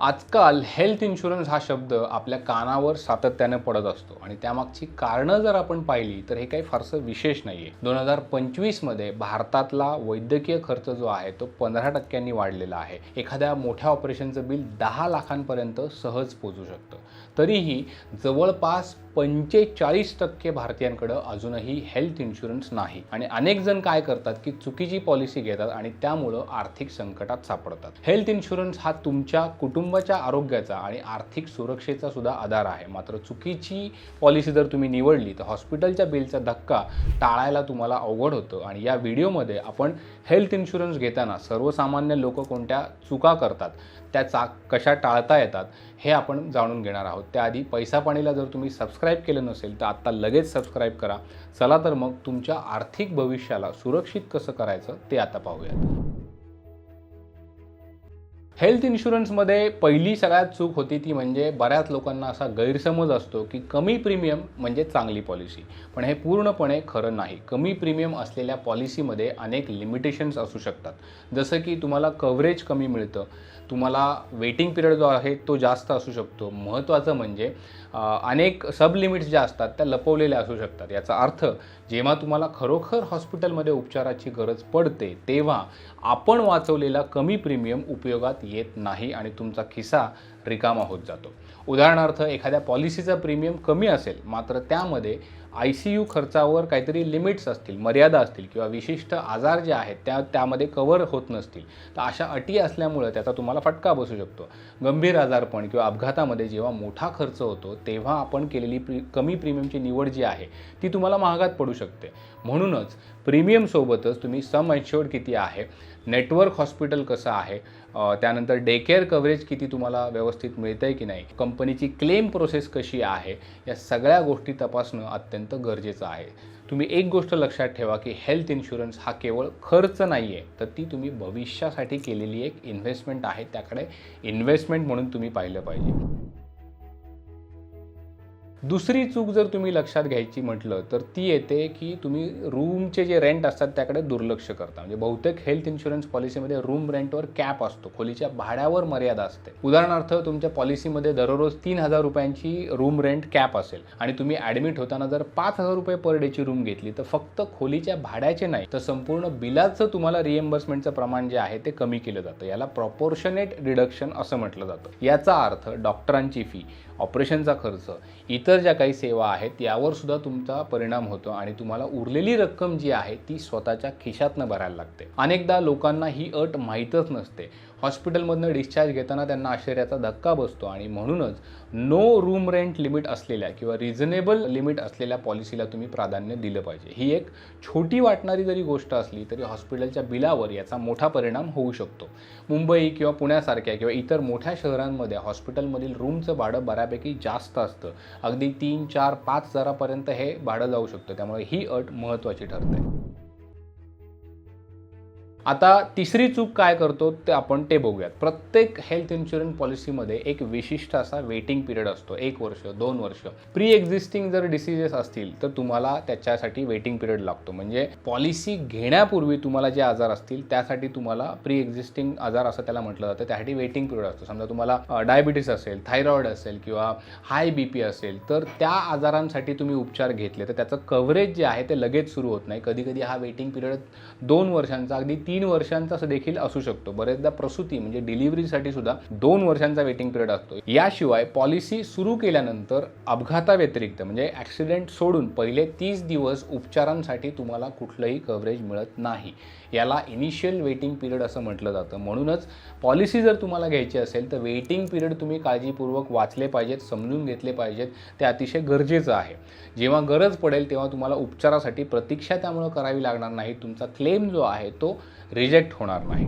आजकाल health insurance हा शब्द आपल्या कानावर सातत्याने पडत असतो. आणि त्यामागची कारणं जर आपण पाहिली तर हे काही फारसं विशेष नाही आहे दोन हजार पंचवीसमध्ये भारतातला वैद्यकीय खर्च जो आहे तो पंधरा टक्क्यांनी वाढलेला आहे. एखाद्या मोठ्या ऑपरेशनचं बिल दहा लाखांपर्यंत सहज पोचू शकतं. तरीही जवळपास पंचेचाळीस टक्के भारतीयांकडं अजूनही हेल्थ इन्शुरन्स नाही. आणि अनेक जण काय करतात की चुकीची पॉलिसी घेतात आणि त्यामुळं आर्थिक संकटात सापडतात. हेल्थ इन्शुरन्स हा तुमच्या कुटुंबाच्या आरोग्याचा आणि आर्थिक सुरक्षेचा सुद्धा आधार आहे. मात्र चुकीची पॉलिसी जर तुम्ही निवडली तर हॉस्पिटलच्या बिलचा धक्का टाळायला तुम्हाला अवघड होतं. आणि या व्हिडिओमध्ये आपण हेल्थ इन्शुरन्स घेताना सर्वसामान्य लोक कोणत्या चुका करतात त्या चा कशा टाळता येतात हे आपण जाणून घेणार आहोत. त्याआधी पैसा पाणीला जर तुम्ही सबस्क्राईब केलं नसेल तर आत्ता लगेच सबस्क्राईब करा. चला तर मग तुमच्या आर्थिक भविष्याला सुरक्षित कसं करायचं ते आता पाहूयात. हेल्थ इन्शुरन्समध्ये पहिली सगळ्यात चूक होती ती म्हणजे बऱ्याच लोकांना असा गैरसमज असतो की कमी प्रीमियम म्हणजे चांगली पॉलिसी पण हे पूर्णपणे खरं नाही. कमी प्रीमियम असलेल्या पॉलिसीमध्ये अनेक लिमिटेशन्स असू शकतात. जसं की तुम्हाला कव्हरेज कमी मिळतं. तुम्हाला वेटिंग पिरियड जो आहे तो जास्त असू शकतो. महत्त्वाचं म्हणजे अनेक सब लिमिट्स ज्या असतात त्या लपवलेल्या असू शकतात. याचा अर्थ जेव्हा तुम्हाला खरोखर हॉस्पिटलमध्ये उपचाराची गरज पडते तेव्हा आपण वाचवलेला कमी प्रीमियम उपयोगात येत नाही आणि तुमचा खिसा रिकामा होत जातो. उदाहरणार्थ एखाद्या पॉलिसीचा प्रीमियम कमी असेल मात्र त्यामध्ये आय सी यू खर्चावर काहीतरी लिमिट्स असतील मर्यादा असतील किंवा विशिष्ट आजार जे आहेत त्या त्यामध्ये कवर होत नसतील. तर अशा अटी असल्यामुळं त्याचा तुम्हाला फटका बसू शकतो. गंभीर आजारपण किंवा अपघातामध्ये जेव्हा मोठा खर्च होतो तेव्हा आपण केलेली प्री कमी प्रीमियमची निवड जी आहे ती तुम्हाला महागात पडू शकते. म्हणूनच प्रीमियमसोबतच तुम्ही सम ॲच्युअर्ड किती आहे नेटवर्क हॉस्पिटल कसं आहे? त्यानंतर डे केअर कव्हरेज किती तुम्हाला व्यवस्थित मिळतं आहे की नाही? कंपनीची क्लेम प्रोसेस कशी आहे? या सगळ्या गोष्टी तपासणं अत्यंत गरजेचं आहे. तुम्ही एक गोष्ट लक्षात ठेवा की हेल्थ इन्शुरन्स हा केवळ खर्च नाही आहे तर ती तुम्ही भविष्यासाठी केलेली एक इन्व्हेस्टमेंट आहे. त्याकडे इन्व्हेस्टमेंट म्हणून तुम्ही पाहिलं पाहिजे. दुसरी चूक जर तुम्ही लक्षात घ्यायची म्हटलं तर ती येते की तुम्ही रूमचे जे रेंट असतात त्याकडे दुर्लक्ष करता. म्हणजे बहुतेक हेल्थ इन्शुरन्स पॉलिसीमध्ये रूम रेंटवर कॅप असतो. खोलीच्या भाड्यावर मर्यादा असते. उदाहरणार्थ तुमच्या पॉलिसीमध्ये दररोज तीन हजार रुपयांची रूम रेंट कॅप असेल आणि तुम्ही ॲडमिट होताना जर पाच हजार रुपये पर डेची रूम घेतली तर फक्त खोलीच्या भाड्याचे नाही तर संपूर्ण बिलाचं तुम्हाला रिएम्बर्समेंटचं प्रमाण जे आहे ते कमी केलं जातं. याला प्रॉपोर्शनेट रिडक्शन असं म्हटलं जातं. याचा अर्थ डॉक्टरांची फी ऑपरेशनचा खर्च इतर ज्या काही सेवा आहेत यावर सुद्धा तुमचा परिणाम होतो आणि तुम्हाला उरलेली रक्कम जी आहे ती स्वतःच्या खिशातनं भरायला लागते. अनेकदा लोकांना ही अट माहीतच नसते. हॉस्पिटलमधनं डिस्चार्ज घेताना त्यांना आश्चर्याचा धक्का बसतो आणि म्हणूनच नो रूम रेंट लिमिट असलेल्या किंवा रिझनेबल लिमिट असलेल्या पॉलिसीला तुम्ही प्राधान्य दिलं पाहिजे. ही एक छोटी वाटणारी जरी गोष्ट असली तरी हॉस्पिटलच्या बिलावर याचा मोठा परिणाम होऊ शकतो. मुंबई किंवा पुण्यासारख्या किंवा इतर मोठ्या शहरांमध्ये हॉस्पिटलमधील रूमचं भाडं बऱ्यापैकी जास्त असतं. अगदी तीन चार पाच हजारापर्यंत हे भाडं जाऊ शकतं. त्यामुळे ही अट महत्त्वाची ठरते. आता तिसरी चूक काय करतो ते आपण ते बघूयात. प्रत्येक हेल्थ इन्शुरन्स पॉलिसीमध्ये एक विशिष्ट असा वेटिंग पिरियड असतो. एक वर्ष दोन वर्ष. प्री एक्झिस्टिंग जर डिसिजेस असतील तर तुम्हाला त्याच्यासाठी वेटिंग पिरियड लागतो. म्हणजे पॉलिसी घेण्यापूर्वी तुम्हाला जे आजार असतील त्यासाठी तुम्हाला प्री एक्झिस्टिंग आजार असं त्याला म्हटलं जातं. त्यासाठी वेटिंग पिरियड असतो. समजा तुम्हाला डायबिटीस असेल थायरॉइड असेल किंवा हाय बी पी असेल तर त्या आजारांसाठी तुम्ही उपचार घेतले तर त्याचं कव्हरेज जे आहे ते लगेच सुरू होत नाही. कधी कधी हा वेटिंग पिरियड दोन वर्षांचा अगदी तीन तीन वर्षांचा असं देखील असू शकतो. बरेचदा प्रसूती म्हणजे डिलिव्हरीसाठी सुद्धा दोन वर्षांचा वेटिंग पिरियड असतो. याशिवाय पॉलिसी सुरू केल्यानंतर अपघाताव्यतिरिक्त म्हणजे ॲक्सिडेंट सोडून पहिले तीस दिवस उपचारांसाठी तुम्हाला कुठलंही कव्हरेज मिळत नाही. याला इनिशियल वेटिंग पिरियड असं म्हटलं जातं. म्हणूनच पॉलिसी जर तुम्हाला घ्यायची असेल तर वेटिंग पिरियड तुम्ही काळजीपूर्वक वाचले पाहिजेत समजून घेतले पाहिजेत. ते अतिशय गरजेचं आहे. जेव्हा गरज पडेल तेव्हा तुम्हाला उपचारासाठी प्रतीक्षा त्यामुळं करावी लागणार नाही. तुमचा क्लेम जो आहे तो रिजेक्ट होणार नाही.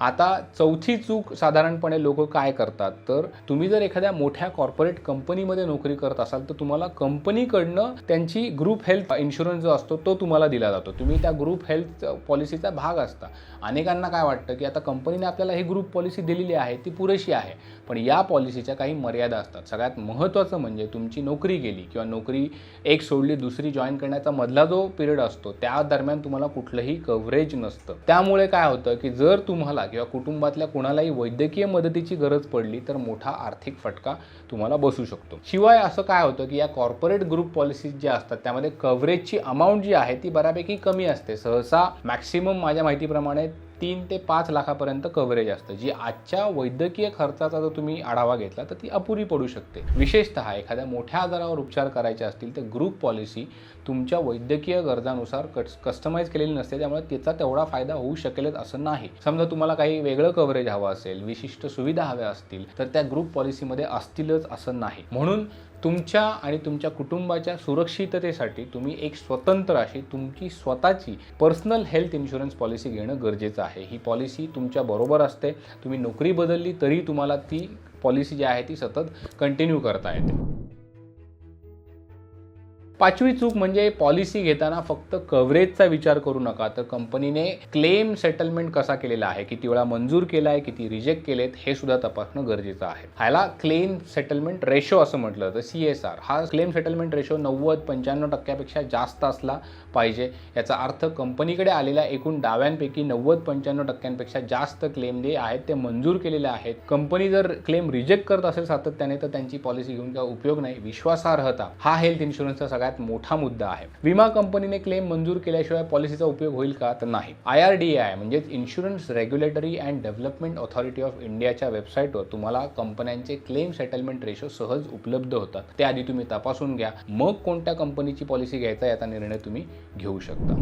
आता चौथी चूक साधारणपणे लोक काय करतात? तर तुम्ही जर एखाद्या मोठ्या कॉर्पोरेट कंपनीमध्ये नोकरी करत असाल तर तुम्हाला कंपनीकडनं त्यांची ग्रुप हेल्थ इन्शुरन्स जो असतो तो तुम्हाला दिला जातो. तुम्ही त्या ग्रुप हेल्थ पॉलिसीचा भाग असता. अनेकांना काय वाटतं की आता कंपनीने आपल्याला ही ग्रुप पॉलिसी दिलेली आहे ती पुरेशी आहे. पण या पॉलिसीच्या काही मर्यादा असतात. सगळ्यात महत्त्वाचं म्हणजे तुमची नोकरी गेली किंवा नोकरी एक सोडली दुसरी जॉईन करण्याचा मधला जो पिरियड असतो त्या दरम्यान तुम्हाला कुठलंही कव्हरेज नसतं. त्यामुळे काय होतं की जर तुम्हाला किंवा कुटुंबातल्या कुणालाही वैद्यकीय मदतीची गरज पडली तर मोठा आर्थिक फटका तुम्हाला बसू शकतो. शिवाय असं काय होतं की या कॉर्पोरेट ग्रुप पॉलिसीज ज्या असतात त्यामध्ये कव्हरेजची अमाऊंट जी आहे ती बऱ्यापैकी कमी असते. सहसा मॅक्सिमम माझ्या माहितीप्रमाणे तीन ते पाच लाखापर्यंत कव्हरेज असतं. जी आजच्या वैद्यकीय खर्चाचा जर तुम्ही आढावा घेतला तर ती अपुरी पडू शकते. विशेषतः एखाद्या मोठ्या आजारावर उपचार करायचे असतील तर ग्रुप पॉलिसी तुमच्या वैद्यकीय गरजानुसार कट कस्टमाइज केलेली नसते त्यामुळे तिचा तेवढा फायदा होऊ शकेलच असं नाही. समजा तुम्हाला काही वेगळं कव्हरेज हवं असेल विशिष्ट सुविधा हव्या असतील तर त्या ग्रुप पॉलिसीमध्ये असतीलच असं नाही. म्हणून तुमच्या आणि तुमच्या कुटुंबाच्या सुरक्षिततेसाठी तुम्ही एक स्वतंत्र अशी तुमची स्वतःची पर्सनल हेल्थ इन्शुरन्स पॉलिसी घेणं गरजेचं आहे. ही पॉलिसी तुमच्या बरोबर असते. तुम्ही नोकरी बदलली तरी तुम्हाला ती पॉलिसी जी आहे ती सतत कंटिन्यू करता येते. पाचवी चूक म्हणजे पॉलिसी घेताना फक्त कव्हरेजचा विचार करू नका. तर कंपनीने क्लेम सेटलमेंट कसा केलेला आहे? किती वेळा मंजूर केला आहे किती रिजेक्ट केलेत? हे सुद्धा तपासणं गरजेचं आहे. ह्याला क्लेम सेटलमेंट रेशो असं म्हटलं तर सी एस आर. हा क्लेम सेटलमेंट रेशो नव्वद पंच्याण्णव टक्क्यापेक्षा जास्त असला पाहिजे. याचा अर्थ कंपनीकडे आलेल्या एकूण दाव्यांपैकी नव्वद पंच्याण्णव टक्क्यांपेक्षा जास्त क्लेम जे आहेत ते मंजूर केलेले आहेत. कंपनी जर क्लेम रिजेक्ट करत असेल सातत्याने तर त्यांची पॉलिसी घेऊन काय उपयोग नाही. विश्वासार्हता. हा हेल्थ इन्शुरन्सचा सगळ्यात मोठा मुद्दा आहे. विमा कंपनीने क्लेम मंजूर केल्याशिवाय पॉलिसीचा उपयोग होईल का? तर नाही. आय आर डी आय म्हणजेच insurance regulatory and development authority of इंडियाच्या वेबसाईटवर तुम्हाला कंपन्यांचे क्लेम सेटलमेंट रेशो सहज उपलब्ध होतात. ते आधी तुम्ही तपासून घ्या. मग कोणत्या कंपनीची पॉलिसी घ्यायचा याचा निर्णय तुम्ही घेऊ शकता.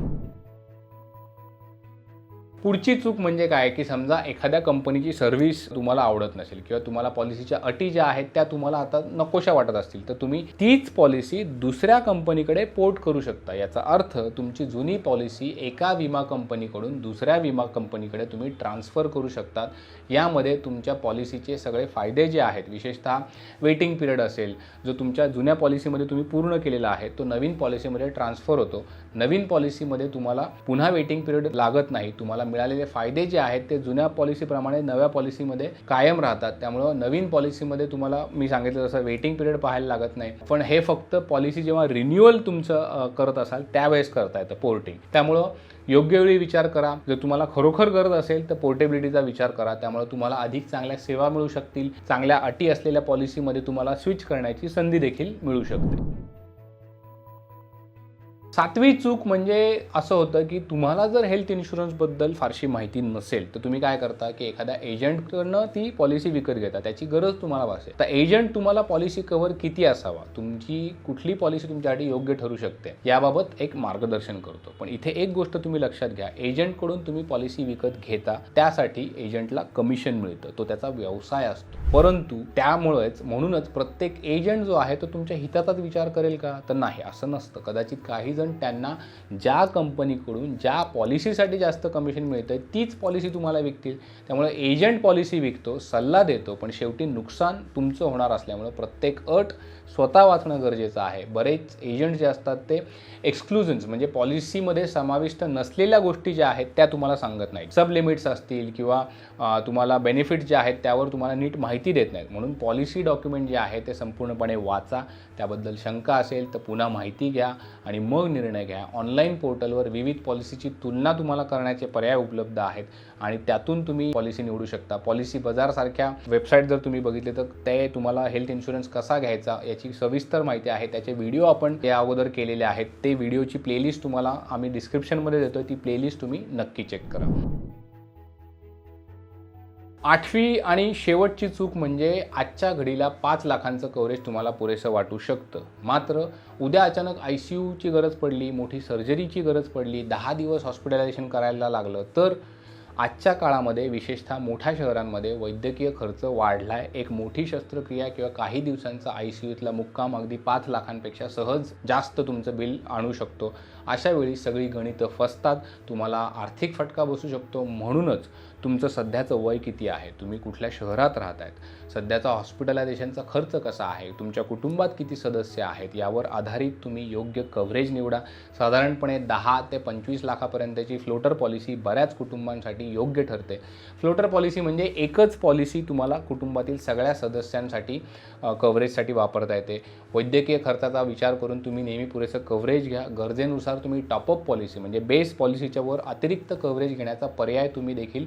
पुढची चूक म्हणजे काय? की समजा एखाद्या कंपनीची सर्व्हिस तुम्हाला आवडत नसेल किंवा तुम्हाला पॉलिसीच्या अटी ज्या आहेत त्या तुम्हाला आता नकोशा वाटत असतील तर तुम्ही तीच पॉलिसी दुसऱ्या कंपनीकडे पोर्ट करू शकता. याचा अर्थ तुमची जुनी पॉलिसी एका विमा कंपनीकडून दुसऱ्या विमा कंपनीकडे तुम्ही ट्रान्सफर करू शकतात. यामध्ये तुमच्या पॉलिसीचे सगळे फायदे जे आहेत विशेषतः वेटिंग पिरियड असेल जो तुमच्या जुन्या पॉलिसीमध्ये तुम्ही पूर्ण केलेला आहे तो नवीन पॉलिसीमध्ये ट्रान्सफर होतो. नवीन पॉलिसीमध्ये तुम्हाला पुन्हा वेटिंग पिरियड लागत नाही तुम्हाला मिळालेले फायदे जे आहेत ते जुन्या पॉलिसीप्रमाणे नव्या पॉलिसीमध्ये कायम राहतात. त्यामुळं नवीन पॉलिसीमध्ये तुम्हाला मी सांगितलं जसं वेटिंग पिरियड पाहायला लागत नाही. पण हे फक्त पॉलिसी जेव्हा रिन्युअल तुमचं करत असाल त्यावेळेस करता येतं पोर्टिंग त्यामुळं योग्य वेळी विचार करा. जर तुम्हाला खरोखर गरज असेल तर पोर्टेबिलिटीचा विचार करा. त्यामुळे तुम्हाला अधिक चांगल्या सेवा मिळू शकतील. चांगल्या अटी असलेल्या पॉलिसीमध्ये तुम्हाला स्विच करण्याची संधी देखील मिळू शकते. सातवी चूक म्हणजे असं होतं की तुम्हाला जर हेल्थ इन्शुरन्सबद्दल फारशी माहिती नसेल तर तुम्ही काय करता की एखाद्या एजंटकडनं ती पॉलिसी विकत घेता. त्याची गरज तुम्हाला भासेल तर एजंट तुम्हाला पॉलिसी कव्हर किती असावा? तुमची कुठली पॉलिसी तुमच्यासाठी योग्य ठरू शकते? याबाबत एक मार्गदर्शन करतो. पण इथे एक गोष्ट तुम्ही लक्षात घ्या. एजंटकडून तुम्ही पॉलिसी विकत घेता त्यासाठी एजंटला कमिशन मिळतं. तो त्याचा व्यवसाय असतो. परंतु त्यामुळेच म्हणूनच प्रत्येक एजंट जो आहे तो तुमच्या हिताचाच विचार करेल का? तर नाही असं नसतं. कदाचित काही जण त्यांना ज्या कंपनीकडून ज्या पॉलिसीसाठी जास्त कमिशन मिळतं आहे तीच पॉलिसी तुम्हाला विकतील. त्यामुळे एजंट पॉलिसी विकतो सल्ला देतो पण शेवटी नुकसान तुमचं होणार असल्यामुळे प्रत्येक अट स्वतः वाचणं गरजेचं आहे. बरेच एजंट जे असतात ते एक्सक्लुजन्स म्हणजे पॉलिसीमध्ये समाविष्ट नसलेल्या गोष्टी ज्या आहेत त्या तुम्हाला सांगत नाहीत. सब लिमिट्स असतील किंवा तुम्हाला बेनिफिट जे आहेत त्यावर तुम्हाला नीट माहिती देत नाहीत. म्हणून पॉलिसी डॉक्युमेंट जे आहे ते संपूर्णपणे वाचा. त्याबद्दल शंका असेल तर पुन्हा माहिती घ्या आणि मग निर्णय घ्या. ऑनलाईन पोर्टलवर विविध पॉलिसीची तुलना तुम्हाला करण्याचे पर्याय उपलब्ध आहेत आणि त्यातून तुम्ही पॉलिसी निवडू शकता. पॉलिसी बाजारसारख्या वेबसाईट जर तुम्ही बघितले तर ते तुम्हाला हेल्थ इन्शुरन्स कसा घ्यायचा याची सविस्तर माहिती आहे. त्याचे व्हिडिओ आपण या अगोदर केलेले आहेत. ते व्हिडिओची प्लेलिस्ट तुम्हाला आम्ही डिस्क्रिप्शनमध्ये देतो ती प्लेलिस्ट तुम्ही नक्की चेक करा. आठवी आणि शेवटची चूक म्हणजे आजच्या घडीला पाच लाखांचं कव्हरेज तुम्हाला पुरेसं वाटू शकतं. मात्र उद्या अचानक आय सी यूची गरज पडली मोठी सर्जरीची गरज पडली दहा दिवस हॉस्पिटलायझेशन करायला लागलं तर आजच्या काळामध्ये विशेषतः मोठ्या शहरांमध्ये वैद्यकीय खर्च वाढला आहे एक मोठी शस्त्रक्रिया किंवा काही दिवसांचा आय सी यूतला मुक्काम अगदी पाच लाखांपेक्षा सहज जास्त तुमचं बिल आणू शकतो. अशा वेळी सगळी गणितं फसतात तुम्हाला आर्थिक फटका बसू शकतो. म्हणूनच तुमचं सध्याचं वय किती आहे? तुम्ही कुठल्या शहरात राहत आहेत सध्याचा हॉस्पिटलायझेशनचा खर्च कसा आहे? तुमच्या कुटुंबात किती सदस्य आहेत? यावर आधारित तुम्ही योग्य कव्हरेज निवडा. साधारणपणे दहा ते पंचवीस लाखापर्यंतची फ्लोटर पॉलिसी बऱ्याच कुटुंबांसाठी योग्य ठरते. फ्लोटर पॉलिसी म्हणजे एकच पॉलिसी तुम्हाला कुटुंबातील सगळ्या सदस्यांसाठी कव्हरेजसाठी वापरता येते. वैद्यकीय खर्चाचा विचार करून तुम्ही नेहमी पुरेसं कव्हरेज घ्या. गरजेनुसार तुम्ही टॉपअप पॉलिसी म्हणजे बेस पॉलिसीच्या वर अतिरिक्त कव्हरेज घेण्याचा पर्याय तुम्ही देखील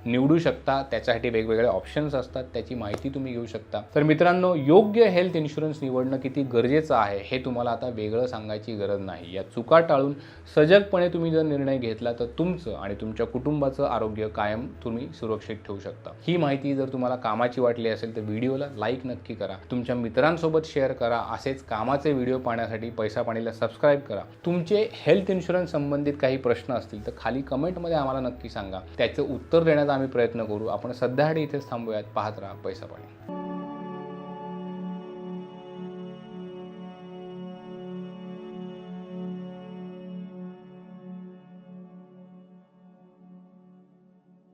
निवडू शकता त्याच्यासाठी वेगवेगळे ऑप्शन्स असतात त्याची माहिती तुम्ही घेऊ शकता. तर मित्रांनो योग्य हेल्थ इन्शुरन्स निवडणं किती गरजेचं आहे हे तुम्हाला आता वेगळं सांगायची गरज नाही. या चुका टाळून सजगपणे तुम्ही जर निर्णय घेतला तर तुमचं आणि तुमच्या कुटुंबाचं आरोग्य कायम तुम्ही सुरक्षित ठेवू शकता. ही माहिती जर तुम्हाला कामाची वाटली असेल तर व्हिडिओला लाईक नक्की करा. तुमच्या मित्रांसोबत शेअर करा. असेच कामाचे व्हिडिओ पाहण्यासाठी पैसा पाणीला सबस्क्राईब करा. तुमचे हेल्थ इन्शुरन्स संबंधित काही प्रश्न असतील तर खाली कमेंटमध्ये आम्हाला नक्की सांगा. त्याचं उत्तर देण्याचा आम्ही प्रयत्न करू. आपण सध्यासाठी इथेच थांबूयात. पाहत राहा पैसा पाणी.